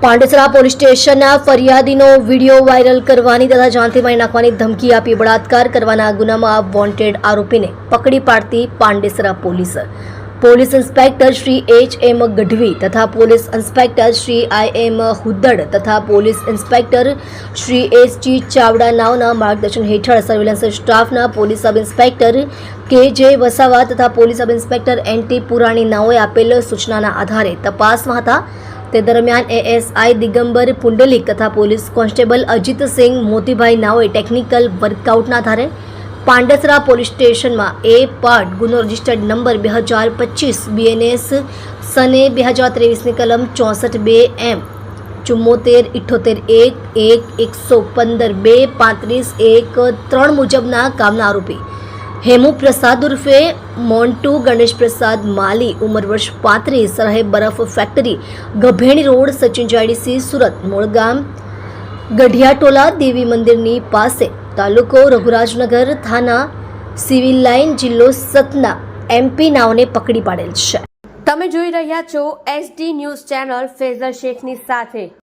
Pandesara police સ્ટેશનના ફરિયાદીનો video viral કરવાની તથા જાનથી મારી નાખવાની ધમકી આપી બળાત્કાર કરવાના ગુનામાં વોન્ટેડ આરોપીને પકડી પાડતી Pandesara police. Police inspector Shri H M Gadhvi તથા police inspector Shri I M Huddad તથા police inspector Shri S G Chavda નાવના માર્ગદર્શન હેઠળ સર્વેલન્સ સ્ટાફના પોલીસ સબ ઇન્સ્પેક્ટર કે જે વસાવા તથા police sub inspector N T Purani નાઓએ આપેલ સૂચનાના આધારે તપાસમાં હતા. તે દરમિયાન એએસઆઈ દિગંબર પુંડલિક તથા પોલીસ કોન્સ્ટેબલ અજીતસિંહ મોતીભાઈ નાઓએ ટેકનિકલ વર્કઆઉટના આધારે પાંડેસરા પોલીસ સ્ટેશનમાં એ પાર્ટ ગુનો રજિસ્ટર્ડ નંબર બે હજાર પચીસ બીએનએસ સને બે હજાર ત્રેવીસની કલમ ચોસઠ બે એમ ચુમ્મોતેર ઇઠ્ઠોતેર એક એક એકસો પંદર બે પાંત્રીસ એક ત્રણ મુજબના કામના આરોપી હેમુ પ્રસાદ ઉર્ફે મોન્ટુ ગણેશ પ્રસાદ માલી, ઉંમર વર્ષ પાંત્રીસ રહે બરફ factory, Gabheni road, Sachin GIDC Surat મૂળ ગામ ગઢિયાટોલા દેવી મંદિરની પાસે, તાલુકો રઘુરાજનગર થાના, સિવિલ લાઇન, જિલ્લો સતના એમપી નાવને પકડી પાડેલ છે. તમે જોઈ રહ્યા છો એસડી ન્યૂઝ ચેનલ ફેઝર શેખની સાથે.